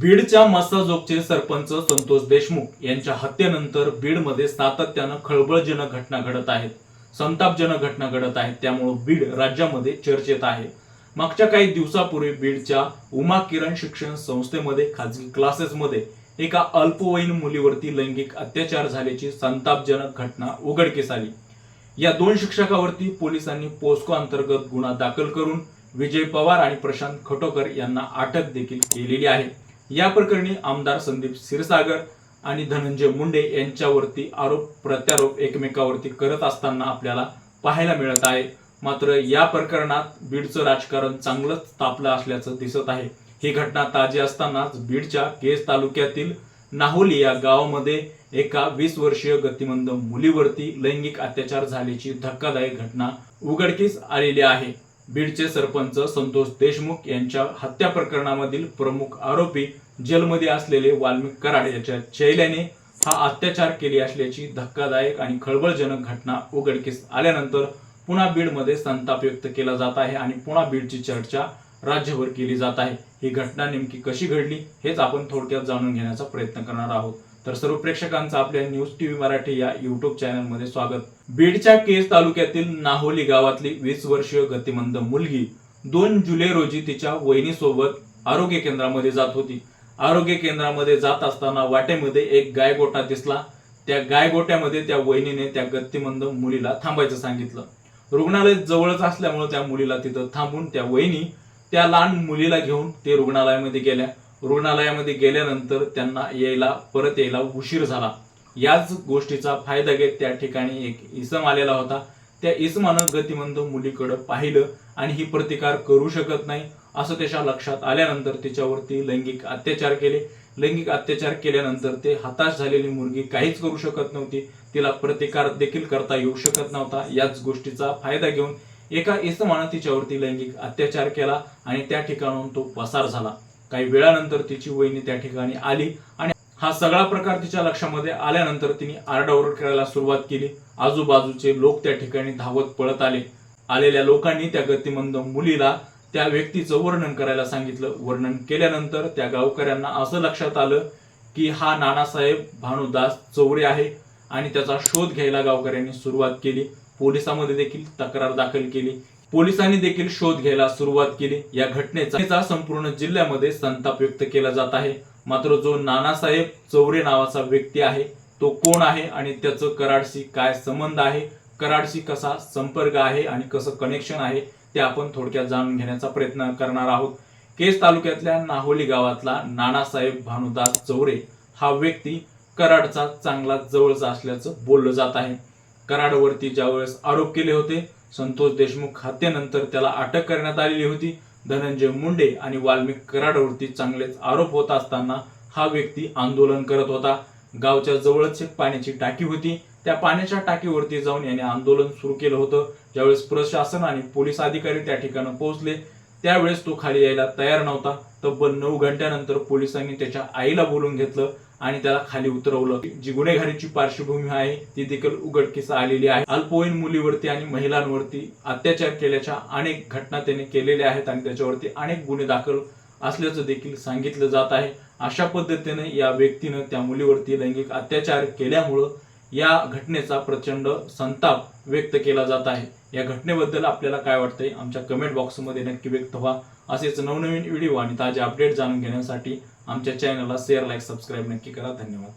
बीडच्या मस्साजोगचे सरपंच संतोष देशमुख यांच्या हत्येनंतर बीडमध्ये सातत्यानं खळबळजनक घटना घडत आहेत. संतापजनक घटना घडत आहेत त्यामुळे बीड राज्यामध्ये चर्चेत आहे. मागच्या काही दिवसापूर्वी बीडच्या उमा किरण शिक्षण संस्थेमध्ये खाजगी क्लासेसमध्ये एका अल्पवयीन मुलीवरती लैंगिक अत्याचार झाल्याची संतापजनक घटना उघडकीस आली. या दोन शिक्षकावरती पोलिसांनी पोस्को अंतर्गत गुन्हा दाखल करून विजय पवार आणि प्रशांत खटोकर यांना अटक देखील केलेली आहे. या प्रकरणी आमदार संदीप क्षीरसागर आणि धनंजय मुंडे यांच्यावरती आरोप प्रत्यारोप एकमेकावरती करत असताना आपल्याला पाहायला मिळत आहे. मात्र या प्रकरणात बीडचं राजकारण चांगलंच तापलं असल्याचं दिसत आहे. ही घटना ताजी असतानाच बीडच्या केज तालुक्यातील नाहोली या गावामध्ये एका वीस वर्षीय गतिमंद मुलीवरती लैंगिक अत्याचार झाल्याची धक्कादायक घटना उघडकीस आलेली आहे. बीडचे सरपंच संतोष देशमुख यांच्या हत्या प्रकरणामधील प्रमुख आरोपी जेलमध्ये असलेले वाल्मिक कराड याच्या चैल्याने हा अत्याचार केली असल्याची धक्कादायक आणि खळबळजनक घटना उघडकीस आल्यानंतर पुन्हा बीडमध्ये संताप व्यक्त केला जात आहे आणि पुन्हा बीडची चर्चा राज्यभर केली जात आहे. ही घटना नेमकी कशी घडली हेच आपण थोडक्यात जाणून घेण्याचा प्रयत्न करणार आहोत. तर सर्व प्रेक्षकांचं आपल्या न्यूज टीव्ही मराठी या युट्यूब चॅनलमध्ये स्वागत. बीडच्या केस तालुक्यातील नाहोली गावातली वीस वर्षीय गतिमंद मुलगी दोन जुलै रोजी तिच्या वहिनीसोबत आरोग्य केंद्रामध्ये जात होती. आरोग्य केंद्रामध्ये जात असताना वाटेमध्ये एक गायगोटा दिसला. त्या गायगोट्यामध्ये त्या वहिनीने त्या गतिमंद मुलीला थांबायचं सांगितलं. रुग्णालय जवळच असल्यामुळे त्या मुलीला तिथं थांबून त्या वहिनी त्या लहान मुलीला घेऊन ते रुग्णालयामध्ये गेल्या. रुग्णालयामध्ये गेल्यानंतर त्यांना यायला परत यायला उशीर झाला. याच गोष्टीचा फायदा घेत त्या ठिकाणी एक इसम आलेला होता. त्या इसमानं गतिमंद मुलीकडं पाहिलं आणि ही प्रतिकार करू शकत नाही असं त्याच्या लक्षात आल्यानंतर तिच्यावरती लैंगिक अत्याचार केले. लैंगिक अत्याचार केल्यानंतर ते हताश झालेली मुलगी काहीच करू शकत नव्हती. तिला प्रतिकार देखील करता येऊ शकत नव्हता. याच गोष्टीचा फायदा घेऊन एका इसमानं तिच्यावरती लैंगिक अत्याचार केला आणि त्या ठिकाणाहून तो पसार झाला. काही वेळानंतर तिची वहिनी त्या ठिकाणी आली आणि हा सगळा प्रकार तिच्या लक्षामध्ये आल्यानंतर तिने आरडाओरड करायला सुरुवात केली. आजूबाजूचे लोक त्या ठिकाणी धावत पळत आले. आलेल्या लोकांनी त्या गतिमंद मुलीला त्या व्यक्तीचं वर्णन करायला सांगितलं. वर्णन केल्यानंतर त्या गावकऱ्यांना असं लक्षात आलं की हा नानासाहेब भानुदास चौरे आहे आणि त्याचा शोध घ्यायला गावकऱ्यांनी सुरुवात केली. पोलिसांमध्ये देखील तक्रार दाखल केली. पोलिसांनी देखील शोध घ्यायला सुरुवात केली. या घटनेचा संपूर्ण जिल्ह्यामध्ये संताप व्यक्त केला जात आहे. मात्र जो नानासाहेब चौरे नावाचा व्यक्ती आहे तो कोण आहे आणि त्याचं कराडशी काय संबंध आहे? कराडशी कसा संपर्क आहे आणि कसं कनेक्शन आहे ते आपण थोडक्यात जाणून घेण्याचा प्रयत्न करणार आहोत. केस तालुक्यातल्या नाहोली गावातला नानासाहेब भानुदास चौरे हा व्यक्ती कराडचा चांगला जवळचा असल्याचं बोललं जात आहे. कराडवरती ज्यावेळेस आरोप केले होते संतोष देशमुख हत्येनंतर त्याला अटक करण्यात आलेली होती. धनंजय मुंडे आणि वाल्मिक कराडवरती चांगलेच आरोप होत असताना हा व्यक्ती आंदोलन करत होता. गावच्या जवळच एक पाण्याची टाकी होती. त्या पाण्याच्या टाकीवरती जाऊन याने आंदोलन सुरू केलं होतं. ज्यावेळेस प्रशासन आणि पोलीस अधिकारी त्या ठिकाणी पोहोचले त्यावेळेस तो खाली यायला तयार नव्हता. तब्बल नऊ घंट्यानंतर पोलिसांनी त्याच्या आईला बोलून घेतलं. आणि त्याला खाली उतरवलं. जी गुन्हेगारीची पार्श्वभूमी आहे ती देखील उघडकीस आलेली आहे. अल्पवयीन मुलीवरती आणि महिलांवरती अत्याचार केल्याच्या अनेक घटना त्याने केलेल्या आहेत आणि त्याच्यावरती अनेक गुन्हे दाखल असल्याचं देखील सांगितलं जात आहे. अशा पद्धतीने या व्यक्तीनं त्या मुलीवरती लैंगिक अत्याचार केल्यामुळं या घटनेचा प्रचंड संताप व्यक्त केला जात आहे. या घटनेबद्दल आपल्याला काय वाटतंय? आमच्या कमेंट बॉक्समध्ये नक्की व्यक्त व्हा. असेच नवनवीन व्हिडिओ आणि ताजे अपडेट जाणून घेण्यासाठी आमच्या चॅनलला शेअर लाईक सबस्क्राईब नक्की करा. धन्यवाद.